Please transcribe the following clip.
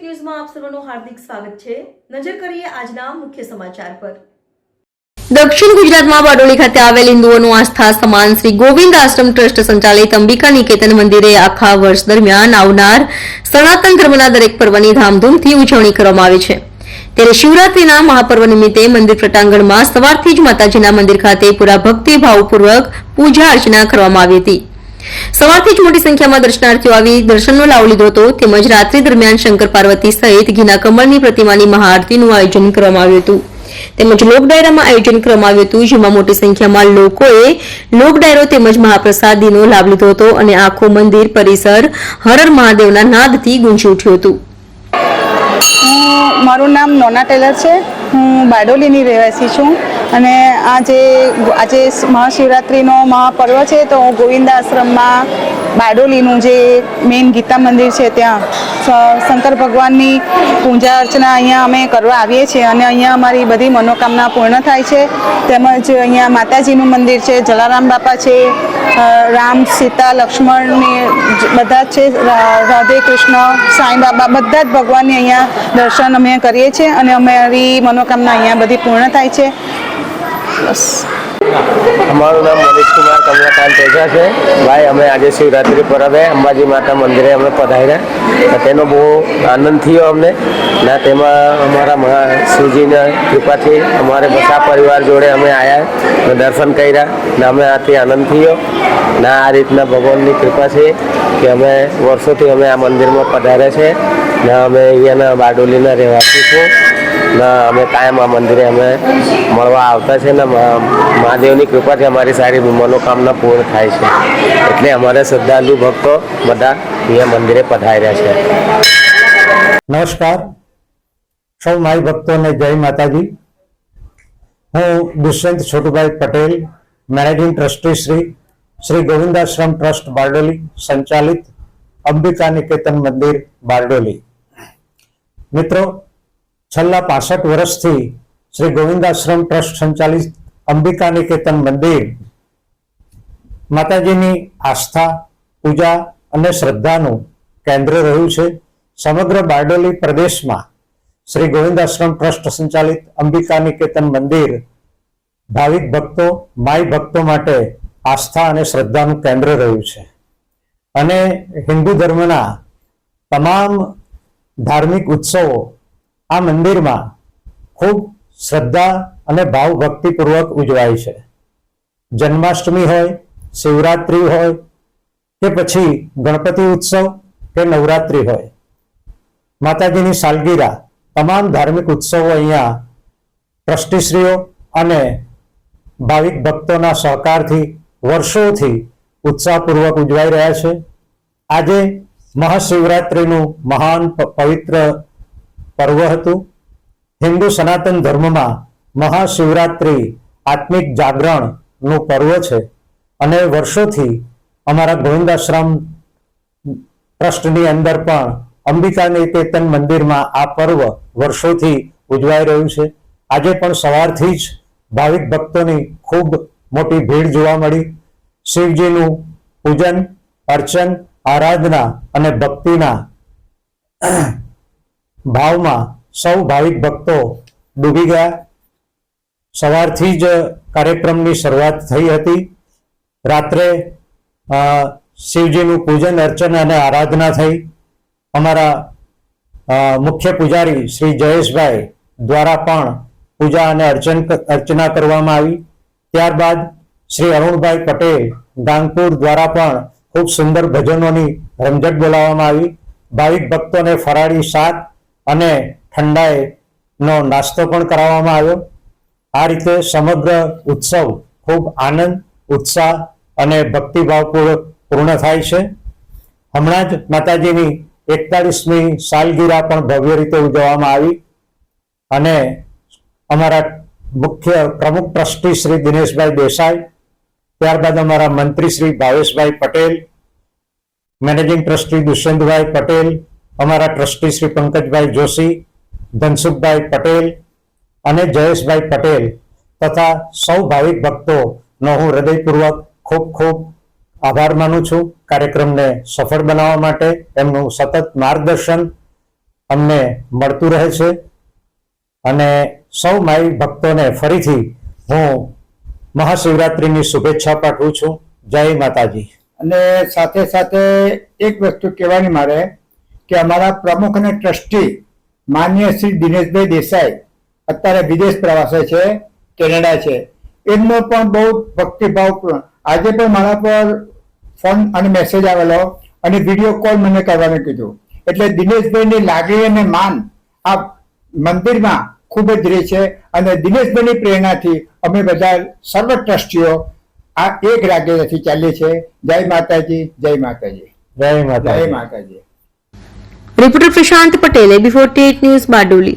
સર્વનું હાર્દિક સ્વાગત છે. નજર કરીએ આજના મુખ્ય સમાચાર પર. દક્ષિણ ગુજરાતમાં બારડોલી ખાતે આવેલ હિન્દુઓનું આસ્થા સમાન શ્રી ગોવિંદ આશ્રમ ટ્રસ્ટ સંચાલિત અંબિકા નિકેતન મંદિરે આખા વર્ષ દરમિયાન આવનાર સનાતન ધર્મના દરેક પર્વની ધામધૂમથી ઉજવણી કરવામાં આવે છે. ત્યારે શિવરાત્રીના મહાપર્વ નિમિત્તે મંદિર પ્રટાંગણમાં સવારથી જ માતાજીના મંદિર ખાતે પૂરા ભક્તિભાવપૂર્વક પૂજા અર્ચના કરવામાં આવી હતી. સવારથી જ મોટી સંખ્યામાં દર્શનાર્થીઓ આવી દર્શનનો લાવો લીધો હતો. તેમજ રાત્રિ દરમિયાન શંકર પાર્વતી સહિત ઘીના કમળની પ્રતિમાની મહાઆરતીનું આયોજન કરવામાં આવ્યું હતું. તેમજ લોક ડાયરામાં આયોજન કરવામાં આવ્યું હતું, જેમાં મોટી સંખ્યામાં લોકોએ લોક ડાયરો તેમજ મહાપ્રસાદીનો લાભ લીધો હતો અને આખું મંદિર, પરિસર હરર મહાદેવના નાદથી ગુંજી ઉઠ્યું હતું. મારું નામ નોના ટેલર છે. હું બારડોલીની રહેવાસી છું. અને આજે આજે મહાશિવરાત્રિનો મહાપર્વ છે તો હું ગોવિંદ આશ્રમમાં બારડોલીનું જે મેઇન ગીતા મંદિર છે ત્યાં. શંકર ભગવાનની પૂજા અર્ચના અહીંયા અમે કરવા આવીએ છીએ અને અહીંયા અમારી બધી મનોકામના પૂર્ણ થાય છે. તેમજ અહીંયા માતાજીનું મંદિર છે, જલારામ બાપા છે રામ, સીતા લક્ષ્મણની બધા જ છે. રાધે કૃષ્ણ, સાંઈ બાબા બધા જ ભગવાનની અહીંયા દર્શન અમે કરીએ છીએ અને અમારી મનોકામના અહીંયા બધી પૂર્ણ થાય છે. બસ. અમારું નામ મનીષ કુમાર કમલાકાંત ઓઝા છે. ભાઈ, અમે આજે શિવરાત્રિ પર્વે અંબાજી માતા મંદિરે અમે પધાર્યા. તેનો બહુ આનંદ થયો અમને. ના તેમાં અમારા મહા શિવજીના કૃપાથી અમારે બધા પરિવાર જોડે અમે આવ્યા દર્શન કર્યા ને અમે આથી આનંદ થયો. ના આ રીતના ભગવાનની કૃપા છે કે અમે વર્ષોથી અમે આ મંદિરમાં પધાર્યા છે. ને અમે અહીંયાના બારડોલીના રહેવાસી છું ના, અમે કાયમ આ મંદિરે અમે મળવા આવતા છે ને મહાદેવની કૃપાથી અમારી સારી મનોકામના પૂર્ણ થાય છે. એટલે અમારે શ્રદ્ધાળુ ભક્તો બધા અહીંયા મંદિરે પધાર્યા છે. નમસ્કાર. સૌ માય ભક્તોને જય માતાજી. હું Dushyant Chhotubhai Patel, managing trustee Shri Shri Govindashram trust Bardoli, સંચાલિત અંબિકા નિકેતન મંદિર બારડોલી. મિત્રો છેલ્લા પાસઠ વર્ષથી શ્રી ગોવિંદાશ્રમ ટ્રસ્ટ સંચાલિત અંબિકા નિકેતન મંદિર, માતાજીની આસ્થા, પૂજા અને શ્રદ્ધાનું કેન્દ્ર રહ્યું છે. સમગ્ર બારડોલી પ્રદેશમાં શ્રી ગોવિંદાશ્રમ ટ્રસ્ટ સંચાલિત અંબિકા નિકેતન મંદિર ભાવિક ભક્તો માય ભક્તો માટે આસ્થા અને શ્રદ્ધાનું કેન્દ્ર રહ્યું છે. અને હિન્દુ ધર્મના તમામ ધાર્મિક ઉત્સવો આ મંદિરમાં ખૂબ શ્રદ્ધા અને ભાવ ભક્તિપૂર્વક ઉજવાય છે. જન્માષ્ટમી હોય, શિવરાત્રિ હોય, કે પછી ગણપતિ ઉત્સવ કે નવરાત્રિ હોય. માતાજીની સાલગીરા તમામ ધાર્મિક ઉત્સવો અહીંયા ટ્રસ્ટીશ્રીઓ અને ભાવિક ભક્તોના સહકારથી વર્ષોથી ઉત્સાહપૂર્વક ઉજવાઈ રહ્યા છે. આજે મહાશિવરાત્રિનું મહાન પવિત્ર પર્વ હતું. હિન્દુ સનાતન ધર્મમાં મહાશિવરાત્રિ આત્મિક જાગરણનું પર્વ છે અને વર્ષોથી અમારા ગોવિંદાશ્રમ ટ્રસ્ટની અંદર પણ અંબિકા નિકેતન મંદિરમાં આ પર્વ વર્ષોથી ઉજવાઈ રહ્યું છે. આજે પણ સવારથી જ ભાવિક ભક્તોની ખૂબ મોટી ભીડ જોવા મળી. શિવજીનું પૂજન, અર્ચન, આરાધના અને ભક્તિના ભાવમાં સૌ ભાવિક ભક્તો ડૂબી ગયા. સવારથી જ કાર્યક્રમની શરૂઆત થઈ હતી. રાત્રે શિવજીનું પૂજન, અર્ચન અને આરાધના થઈ. અમારા મુખ્ય પૂજારી શ્રી જયેશભાઈ દ્વારા પણ પૂજા અને અર્ચન અર્ચના કરવામાં આવી. ત્યારબાદ શ્રી અરુણભાઈ પટેલ ગાંગપુર દ્વારા પણ ખૂબ સુંદર ભજનોની રમઝટ બોલાવવામાં આવી. ભાવિક ભક્તોને ફરાળી શાક અને ઠંડાઈનો નાસ્તો પણ કરાવવામાં આવ્યો. આ રીતે સમગ્ર ઉત્સવ ખૂબ આનંદ, ઉત્સાહ અને ભક્તિભાવપૂર્વક પૂર્ણ થાય છે. હમણાં જ માતાજીની એકતાળીસમી સાલગીરા પણ ભવ્ય રીતે ઉજવવામાં આવી અને અમારા મુખ્ય પ્રમુખ ટ્રસ્ટી શ્રી દિનેશભાઈ દેસાઈ, ત્યારબાદ અમારા મંત્રી શ્રી ભાવેશભાઈ પટેલ, મેનેજિંગ ટ્રસ્ટી દુષ્યંતભાઈ પટેલ અમારા ટ્રસ્ટી શ્રી પંકજભાઈ જોશી, ધનસુખભાઈ પટેલ અને જયેશભાઈ પટેલ તથા સૌ ભાવિક ભક્તોનો હું હૃદયપૂર્વક ખૂબ ખૂબ આભાર માનું છું કાર્યક્રમને સફળ બનાવવા માટે. એમનું સતત માર્ગદર્શન અમને મળતું રહે છે અને સૌ માઈ ભક્તોને ફરીથી હું મહાશિવરાત્રિની શુભેચ્છા પાઠવું છું. જય માતાજી. અને સાથે સાથે એક વસ્તુ કહેવાની મારે કે અમારા પ્રમુખ અને ટ્રસ્ટી માન્ય શ્રી દિનેશભાઈ દેસાઈ અત્યારે વિદેશ પ્રવાસે છે કેનેડા છે. એમનો પણ બહુ ભક્તિભાવ આજે પણ મારા પર ફોન અને મેસેજ આવેલો અને વીડિયો કોલ મને કરવાનું કીધું. એટલે દિનેશભાઈની લાગણી અને માન આ મંદિરમાં ખૂબ જ રહે છે અને દિનેશભાઈની પ્રેરણાથી અમે બધા સર્વ ટ્રસ્ટીઓ આ એક રાગેથી ચાલીએ છે જય માતાજી જય માતાજી. જય માતા જય માતાજી. રિપોર્ટર પ્રશાંત પટેલ બિફોર ટેટ ન્યૂઝ બારડોલી